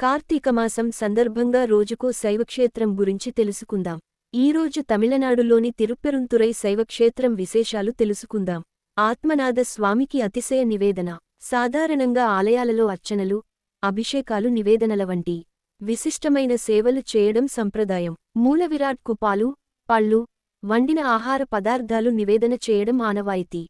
కార్తీకమాసం సందర్భంగా రోజుకో శైవక్షేత్రం గురించి తెలుసుకుందాం. ఈరోజు తమిళనాడులోని తిరుప్పెరుంతురై శైవక్షేత్రం విశేషాలు తెలుసుకుందాం. ఆత్మనాథ స్వామికి అతిశయ నివేదన సాధారణంగా ఆలయాలలో అర్చనలు అభిషేకాలు నివేదనల వంటి విశిష్టమైన సేవలు చేయడం సంప్రదాయం. మూలవిరాట్ కుపాలు పళ్ళు వండిన ఆహార పదార్థాలు నివేదన చేయడం ఆనవాయితీ.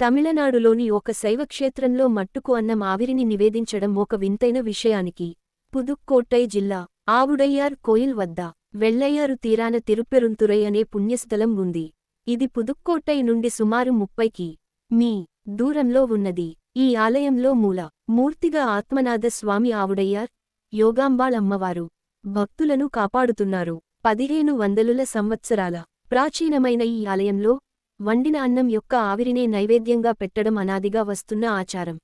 తమిళనాడులోని ఒక శైవక్షేత్రంలో మట్టుకు అన్నం ఆవిరిని నివేదించడం ఒక వింతైన విషయానికి పుదుక్కోట్టై జిల్లా ఆవుడయ్యార్ కోయిల్ వద్ద వెళ్ళయ్యారు తీరాన తిరుపెరుంతురై అనే పుణ్యస్థలం ఉంది. ఇది పుదుక్కోట్టై నుండి సుమారు ముప్పైకి మీ దూరంలో ఉన్నది. ఈ ఆలయంలో మూల మూర్తిగా ఆత్మనాథ స్వామి ఆవుడయ్యార్ యోగాంబాళమ్మవారు భక్తులను కాపాడుతున్నారు. పదిహేను వందలుల సంవత్సరాల ప్రాచీనమైన ఈ ఆలయంలో వండిన అన్నం యొక్క ఆవిరినే నైవేద్యంగా పెట్టడం అనాదిగా వస్తున్న ఆచారం.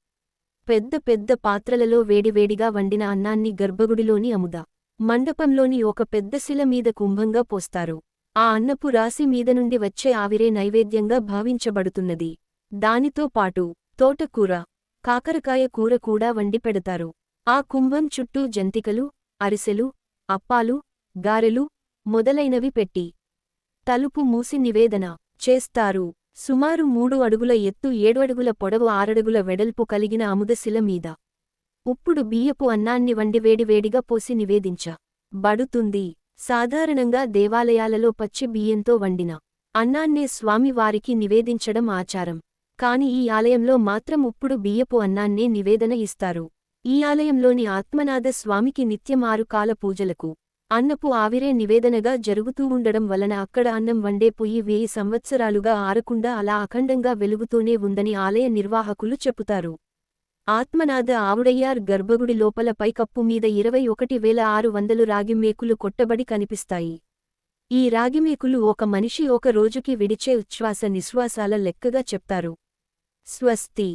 పెద్ద పెద్ద పాత్రలలో వేడివేడిగా వండిన అన్నాన్ని గర్భగుడిలోని అముద మండపంలోని ఒక పెద్ద శిల మీద కుంభంగా పోస్తారు. ఆ అన్నపు రాశి మీద నుండి వచ్చే ఆవిరే నైవేద్యంగా భావించబడుతున్నది. దానితో పాటు తోటకూర కాకరకాయ కూర కూడా వండి పెడతారు. ఆ కుంభం చుట్టూ జంతికలు అరిసెలు అప్పాలు గారెలు మొదలైనవి పెట్టి తలుపు మూసి నివేదన చేస్తారు. సుమారు మూడు అడుగుల ఎత్తు ఏడు అడుగుల పొడవు ఆరడుగుల వెడల్పు కలిగిన అముదశిల మీద. ఉప్పుడు బియ్యపు అన్నాన్ని వండి వేడివేడిగా పోసి నివేదించ. బడుతుంది. సాధారణంగా దేవాలయాలలో పచ్చి బియ్యంతో వండిన అన్నాన్నే స్వామివారికి నివేదించడం ఆచారం. కాని ఈ ఆలయంలో మాత్రం ఉప్పుడు బియ్యపు అన్నాన్నే నివేదన ఇస్తారు. ఈ ఆలయంలోని ఆత్మనాథ స్వామికి నిత్యం ఆరు కాల పూజలకు అన్నపు ఆవిరే నివేదనగా జరుగుతూ ఉండడం వలన అక్కడ అన్నం వండే పొయ్యి వేయి సంవత్సరాలుగా ఆరకుండా అలా అఖండంగా వెలుగుతూనే ఉందని ఆలయ నిర్వాహకులు చెబుతారు ఆత్మనాథ ఆవుడయ్యార్ గర్భగుడి లోపల పైకప్పు మీద ఇరవై ఒకటి వేల ఆరు వందలు రాగిమేకులు కొట్టబడి కనిపిస్తాయి. ఈ రాగిమేకులు ఒక మనిషి ఒక రోజుకి విడిచే ఉచ్ఛ్వాస నిశ్వాసాల లెక్కగా చెప్తారు. స్వస్తి